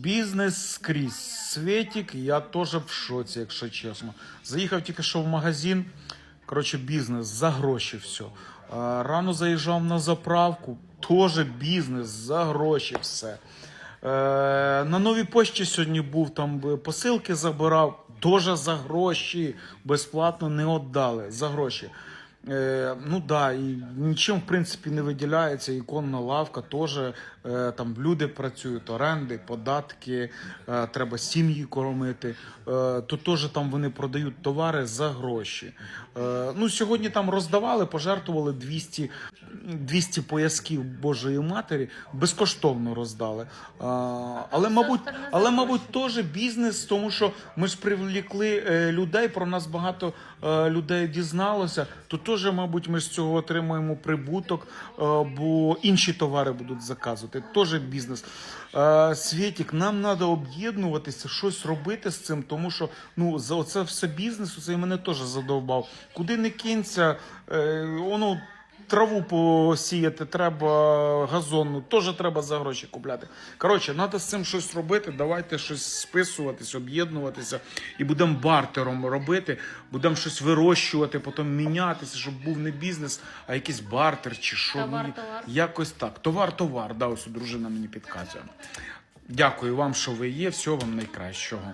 Бізнес скрізь. Світік, я теж в шоці, якщо чесно. Заїхав тільки що в магазин. Коротше, бізнес за гроші все. Рано заїжджав на заправку, теж бізнес за гроші все. Е, на новій пошті сьогодні був, там посилки забирав, теж за гроші. Безплатно не віддали за гроші. Е, ну да, і нічим в принципі не виділяється. Іконна лавка теж е, там люди працюють, оренди, податки, е, треба сім'ї кормити. Е, то теж там вони продають товари за гроші. Е, ну сьогодні там роздавали, пожертвували 200, 200 поясків Божої Матері, безкоштовно роздали. Е, але, мабуть, але, мабуть, теж бізнес, тому що ми ж привлекли е, людей, про нас багато е, людей дізналося, то теж, мабуть, ми з цього отримуємо прибуток, е, бо інші товари будуть заказувати. Теж бізнес. Світік, нам треба об'єднуватися, щось робити з цим, тому що ну, за оце все бізнес, це і мене теж задовбав. Куди не е, воно. Траву посіяти треба, газонну, теж треба за гроші купляти. Коротше, треба з цим щось робити. Давайте щось списуватись, об'єднуватися і будемо бартером робити, будемо щось вирощувати, потім мінятися, щоб був не бізнес, а якийсь бартер чи що. Товар, товар. Якось так. Товар, товар. Да, ось дружина мені підказує. Дякую вам, що ви є. Всього вам найкращого.